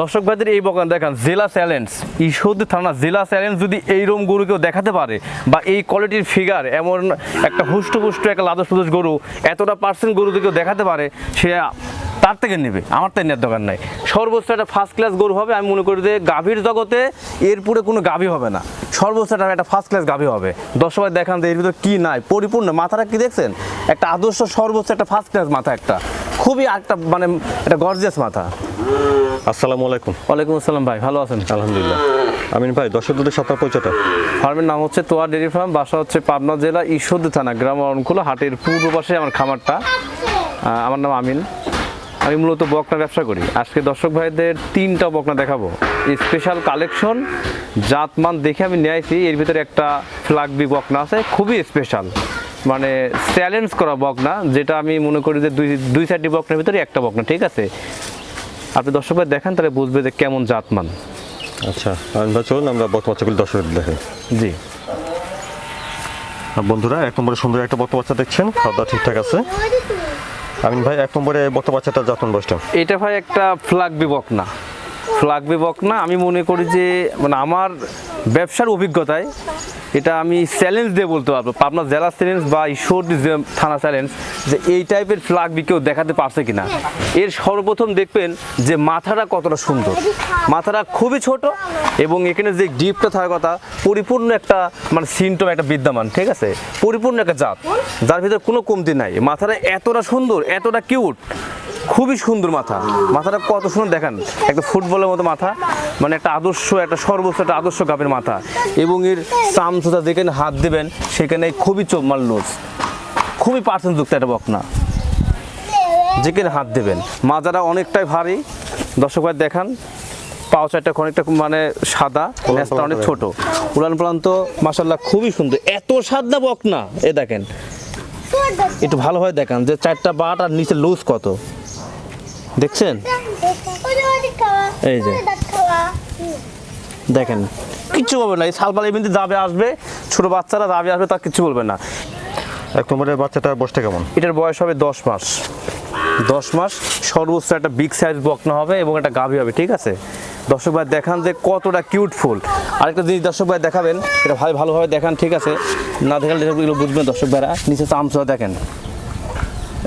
দর্শক ভাইদের, এই বকান দেখান, জেলা চ্যালেঞ্জ। ঈশ্বরদী থানা জেলা চ্যালেঞ্জ যদি এই রকম গরু কেউ দেখাতে পারে বা এই কোয়ালিটির ফিগার এমন একটা হুষ্টপুষ্ট, একটা লাদস পুদস গরু এতটা পার্সেন্ট গরু কেউ দেখাতে পারে, সে তার থেকে নেবে, আমার তাই নেওয়ার দোকান নাই। সর্বোচ্চ একটা ফার্স্ট ক্লাস গরু হবে, আমি মনে করি যে গাভীর জগতে এরপরে কোনো গাভী হবে না। সর্বোচ্চ একটা একটা ফার্স্ট ক্লাস গাভী হবে। দর্শক দেখান যে এর ভিতরে কী নাই, পরিপূর্ণ মাথাটা কি দেখছেন? একটা আদর্শ সর্বোচ্চ একটা ফার্স্ট ক্লাস মাথা একটা। খুবই একটা মানে একটা গর্জিয়াস মাথা। আসসালামু আলাইকুম। ওয়ালাইকুম আসসালাম ভাই ভালো আছেন? আলহামদুলিল্লাহ। আমিন ভাই দর্শকদের সাথে পরিচয়টা? ফার্মের নাম হচ্ছে তোয়া ডেরি ফার্ম বাসা হচ্ছে পাবনা জেলা ঈশ্বরদী থানা গ্রাম অরণকুলা হাটের পূর্ব পাশে আমার খামারটা। আমার নাম আমিন। আমি মূলত বকনা ব্যবসা করি। আজকে দর্শক ভাইদের তিনটা বকনা দেখাবো। স্পেশাল কালেকশন জাতমান দেখে আমি নিয়ে আসি এর ভিতরে একটা ফ্লাগবি বকনা আছে খুবই স্পেশাল। মানে চ্যালেঞ্জ করা বকনা যেটা আমি মনে করি যে দুই দুই চারটি বকনার ভিতরে একটা বকনা ঠিক আছে? আপনি দর্শক ভাই দেখেন তাহলে বুঝবে যে কেমন জাতমান। আচ্ছা চলুন আমরা বর্তমান বাচ্চাগুলি দর্শকদের দেখাই জি। বন্ধুরা এক নম্বরে সুন্দর একটা বর্তমান বাচ্চা দেখছেন খাওয়া দাওয়া ঠিকঠাক আছে। আমিন ভাই এক নম্বরে বর্তমান বাচ্চাটা যত্ন বসটা এটা ভাই একটা ফ্লাগ বিবক না। ফ্লাগ বিবক না আমি মনে করি যে মানে আমার ব্যবসার অভিজ্ঞতায় এটা আমি চ্যালেঞ্জ দিয়ে বলতে পারব। পাবনা জেলা চ্যালেঞ্জ বা ঈশ্বরদী যে থানা চ্যালেঞ্জ যে এই টাইপের ফ্লাগ বি কেউ দেখাতে পারছে কিনা? এর সর্বপ্রথম দেখবেন যে মাথাটা কতটা সুন্দর। মাথাটা খুবই ছোট এবং এখানে যে ডিপটা থাকার কথা, পরিপূর্ণ একটা মানে সিমটম একটা বিদ্যমান, ঠিক আছে? পরিপূর্ণ একটা জাত, যার ভিতরে কোনো কমতি নাই। মাথাটা এতটা সুন্দর, এতটা কিউট খুবই সুন্দর মাথা। মাথাটা কত সুন্দর দেখান একটা ফুটবলের মতো মাথা মানে একটা আদর্শ একটা সর্বোচ্চ একটা আদর্শ গাপের মাথা। এবং এর চামচুতা যেখানে হাত দেবেন সেখানে খুবই চোমাল লোজ খুবই পার্সেন্ট যুক্ত একটা বকনা। যেখানে হাত দেবেন। মাজারা অনেকটাই ভারী। দর্শক ভাই দেখান পাও চারটা অনেকটা মানে সাদা ন্যাসটা অনেক ছোট। উড়ান প্রান্ত মাসাল্লাহ খুবই সুন্দর। এত সাদা বকনা এ দেখেন। একটু ভালোভাবে দেখান যে চারটা বাট আর নিচে লুজ কত। দেখছেন? এই যে। দেখেন কিচ্ছু বলবে না এই সালপাল এমনিতে যাবে আসবে ছোট বাচ্চারা যাবে আসবে তা কিচ্ছু বলবে না। এক নম্বরে বাচ্চাটা বসটা কেমন? এটার বয়স হবে দশ মাস। দশ মাস সর্বোচ্চ একটা বিগ সাইজ বকনা হবে এবং একটা গাভী হবে ঠিক আছে? দর্শক ভাই দেখান যে কতটা কিউট ফুল। আরেকটা জিনিস দর্শক ভাই দেখাবেন এটা ভাই ভালোভাবে দেখান ঠিক আছে? না দেখালে এগুলো বুঝবেন দর্শক ভাইরা। নিচে চামচা দেখেন।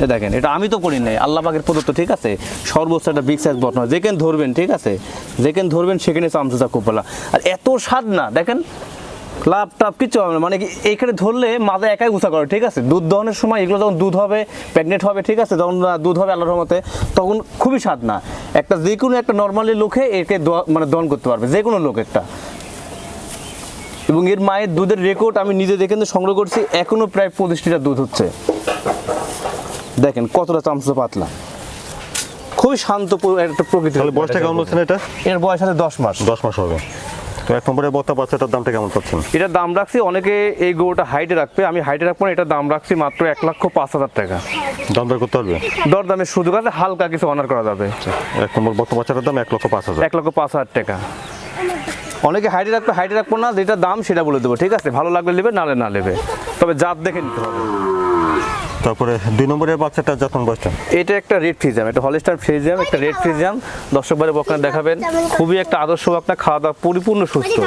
এ দেখেন, এটা আমি তো করি নাই। আল্লাহ পাকের প্রদত্ত, ঠিক আছে? সর্বোচ্চ একটা বিগ সাইজ বটনা যেখানে ধরবেন, ঠিক আছে? যেখানে ধরবেন, সেখানে চামচা কুপলা আর এত স্বাদ না, দেখেন? লাভ টাভ কিচ্ছু হবে না। মানে কি, এইখানে ধরলে মাথা একাই গুছা করে, ঠিক আছে? দুধ দহনের সময় এগুলো যখন দুধ হবে প্রেগনেন্ট হবে, ঠিক আছে? যখন দুধ হবে আল্লাহর মতে তখন খুবই স্বাদ না। একটা যে কোনো একটা নর্মালি লোকে একে মানে দহন করতে পারবে, যে কোনো লোক একটা। এবং এর মায়ের দুধের রেকর্ড আমি নিজে দেখে সংগ্রহ করছি, এখনও প্রায় পঁচিশ দুধ হচ্ছে। দেখেন কতটা চামচা পাতলা। খুবই শান্ত একটা প্রকৃতি তাহলে বয়সটা কেমন বলছেন এটা? এর বয়স আছে দশ মাস। দশ মাস হবে। তো এক নম্বরে বর্তমান বাচ্চাটার দামটা কেমন পাচ্ছেন? এটার দাম রাখছি অনেকে এই গরুটা হাইটে রাখবে আমি হাইটে রাখব না এটার দাম রাখছি মাত্র এক লক্ষ পাঁচ হাজার টাকা। দাম দর করতে পারবে দর দামের সুযোগ আছে হালকা কিছু অনার করা যাবে। এক নম্বর বর্তমান বাচ্চাটার দাম এক লক্ষ পাঁচ হাজার। এক লক্ষ পাঁচ হাজার টাকা। অনেকে হাইটে রাখবে হাইটে রাখব না যেটা দাম সেটা বলে দেবো ঠিক আছে? ভালো লাগলে নেবে নালে না নেবে। তবে জাত দেখে নিতে হবে। তারপরে দুই নম্বরে বাচ্চাটা যত্ন বসটা এটা একটা রেড ফ্রিজাম এটা হলিস্টার ফ্রিজাম একটা রেড ফ্রিজাম দর্শক বারে বকনা দেখাবেন খুবই একটা আদর্শ বকনা খাওয়া দাওয়া পরিপূর্ণ সুস্থ।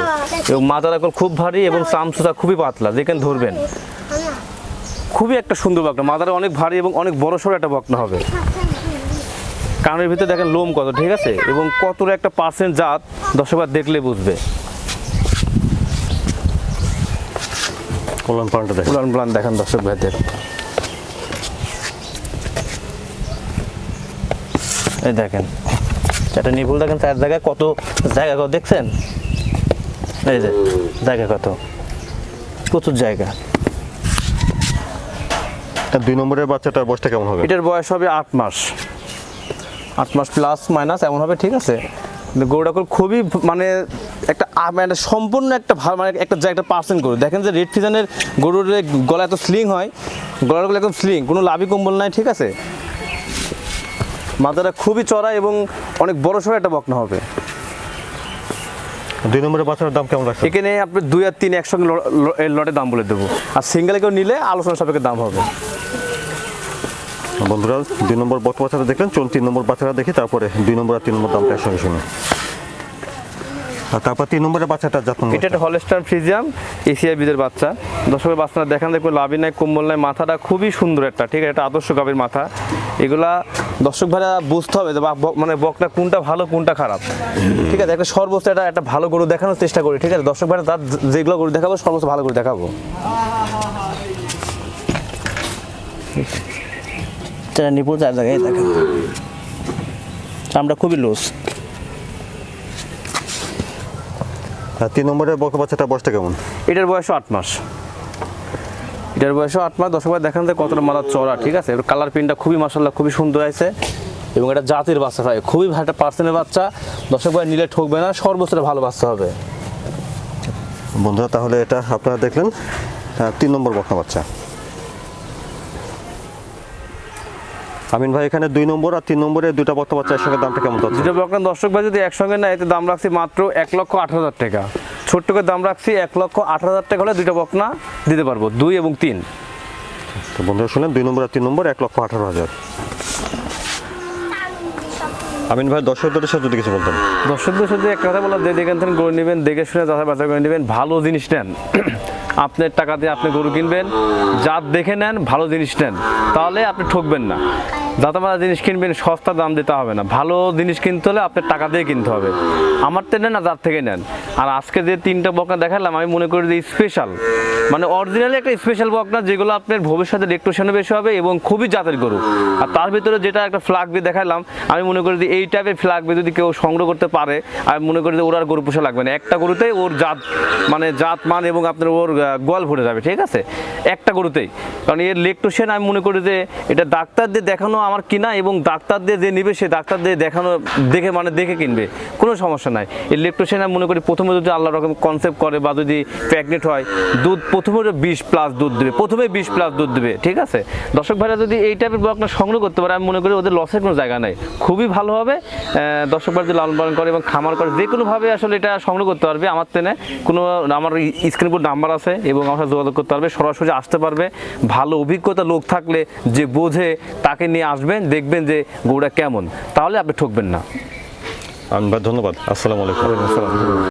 এবং মাথার আকল খুব ভারী এবং চামচুটা খুবই পাতলা যেখানে ধরবেন। খুবই একটা সুন্দর বকনা মাথাটা অনেক ভারী এবং অনেক বড় সড়ো একটা বকনা হবে। কানের ভিতরে দেখেন লোম কত ঠিক আছে? এবং কতটা একটা পার্সেন্ট জাত দর্শকবার দেখলে বুঝবে। কল্যাণ পালনটা দেখেন। উলান প্লান দেখেন দর্শক ভাইদের এই দেখেন একটা নিপুল দেখেন চার জায়গায় কত জায়গা কত দেখছেন? এই যে জায়গা কত? প্রচুর জায়গা। দুই নম্বরের বাচ্চাটার বয়সটা কেমন হবে? এটার বয়স হবে আট মাস। আট মাস প্লাস মাইনাস এমন হবে ঠিক আছে? করে খুবই মানে একটা মানে সম্পূর্ণ একটা ভালো মানে একটা জায়গাটা পার্সেন্ট গরু। দেখেন যে রেড ফিজানের গরুর গলা এত স্লিং হয় গলার গলা একদম স্লিং কোনো লাভি কম্বল নাই ঠিক আছে? মাথাটা খুবই চড়া এবং অনেক বড় সড়ো একটা বকনা হবে। দুই নম্বরের বাচ্চাটার দাম কেমন রাখছেন এখানে আপনি দুই আর তিন একসঙ্গে লটে দাম বলে দেবো। আর সিঙ্গেলে কেউ নিলে আলোচনা সাপেক্ষে দাম হবে। বন্ধুরা দুই নম্বর বত বাচ্চাটা দেখলেন চলুন তিন নম্বর বাচ্চাটা দেখি তারপরে দুই নম্বর আর তিন নম্বর দামটা একসঙ্গে শুনি। আর তারপর তিন নম্বরের বাচ্চাটা যত্ন এটা একটা হলস্টার ফ্রিজিয়াম এশিয়া বিদের বাচ্চা। দর্শকের বাচ্চারা দেখান দেখো লাভি নাই কম্বল নাই মাথাটা খুবই সুন্দর একটা ঠিক আছে? এটা আদর্শ গাভীর মাথা। এগুলা দর্শক ভাইরা বুঝতে হবে যে মানে বকটা কোনটা ভালো কোনটা খারাপ। ঠিক আছে একটা সর্বোচ্চ একটা একটা ভালো গরু দেখানোর চেষ্টা করি ঠিক আছে? দর্শক ভাইরা তার যেগুলো গরু দেখাবো সর্বোচ্চ ভালো করে দেখাবো। এটা নিপুর চার জায়গায় দেখেন। চামড়া খুবই লুজ আর তিন নম্বরের বত বাচ্চাটা বয়সটা কেমন? এটার বয়সও আট মাস। এটার বয়সও আট মাস দশ ভাই দেখান যে কতটা মাথা চড়া ঠিক আছে? এবার কালার প্রিন্টটা খুবই মাসাল্লাহ খুবই সুন্দর আছে এবং এটা জাতির বাচ্চা ভাই খুবই ভালো একটা পার্সেন্টের বাচ্চা। দর্শক ভাই নিলে ঠকবে না সর্বোচ্চ ভালো বাচ্চা হবে। বন্ধুরা তাহলে এটা আপনারা দেখলেন তিন নম্বর বকনা বাচ্চা। আমিন ভাই এখানে দুই নম্বর আর তিন নম্বরে দুইটা বক্তা বাচ্চা একসঙ্গে দামটা কেমন যেটা বকনা দর্শক ভাই যদি একসঙ্গে নেয় এতে দাম রাখছি মাত্র এক লক্ষ আঠারো হাজার টাকা। ছোট্ট করে দাম রাখছি এক লক্ষ আঠারো হাজার টাকা হলে দুইটা বকনা দিতে পারব দুই এবং তিন। তো বন্ধুরা শুনেন দুই নম্বর আর তিন নম্বর এক লক্ষ আঠারো হাজার। আমিন ভাই দর্শকদের সাথে যদি কিছু বলতেন। দর্শকদের সাথে এক কথা বললাম দেখেন গড়ে থেকে নেবেন দেখে শুনে যাচাই বাজার করে নেবেন ভালো জিনিস নেন। আপনার টাকা দিয়ে আপনি গরু কিনবেন, জাত দেখে নেন, ভালো জিনিস নেন, তাহলে আপনি ঠকবেন না। যাতামাতা জিনিস কিনবেন, সস্তা দাম দিতে হবে না। ভালো জিনিস কিনতে হলে আপনার টাকা দিয়ে কিনতে হবে। আমার তো নেন না যার থেকে নেন। আর আজকে যে তিনটা বকনা দেখালাম, আমি মনে করি যে স্পেশাল মানে অরিজিনালি একটা স্পেশাল বকনা, যেগুলো আপনার ভবিষ্যতে ডেকোরেশনে বেশি হবে এবং খুবই জাতের গরু। আর তার ভিতরে যেটা একটা ফ্লাগ বি দেখালাম, আমি মনে করি যে এই টাইপের ফ্লাগ বি যদি কেউ সংগ্রহ করতে পারে, আমি মনে করি যে ওর আর গরু পোষা লাগবে না। একটা গরুতেই ওর জাত মানে জাত, মান এবং আপনার ওর গোয়াল ভরে যাবে, ঠিক আছে? একটা গরুতেই। কারণ এর লেকটোশন আমি মনে করি যে এটা ডাক্তারদের দেখানো আমার কিনা এবং ডাক্তারদের যে নিবে, সে ডাক্তার দিয়ে দেখানো, দেখে মানে দেখে কিনবে, কোনো সমস্যা নাই। এই লেকটোশন আমি মনে করি প্রথমে যদি আল্লাহ রকম কনসেপ্ট করে বা যদি প্রেগনেন্ট হয়, দুধ প্রথমে বিশ প্লাস দুধ দেবে, প্রথমে বিশ প্লাস দুধ দেবে, ঠিক আছে? দর্শক ভাইরা, যদি এই টাইপের বকনা সংগ্রহ করতে পারে, আমি মনে করি ওদের লসের কোনো জায়গা নাই। খুবই ভালো হবে দর্শক ভাইরা যদি লালন পালন করে এবং খামার করে যে কোনোভাবে আসলে এটা সংগ্রহ করতে পারবে আমার তেনে কোনো, আমার স্ক্রিন নাম্বার আছে এবং আমার সাথে যোগাযোগ করতে পারবে, সরাসরি আসতে পারবে। ভালো অভিজ্ঞতা লোক থাকলে যে বোঝে তাকে নিয়ে আসবেন, দেখবেন যে গরুটা কেমন। তাহলে আপনি ঠকবেন না। ধন্যবাদ। আসসালামু আলাইকুম।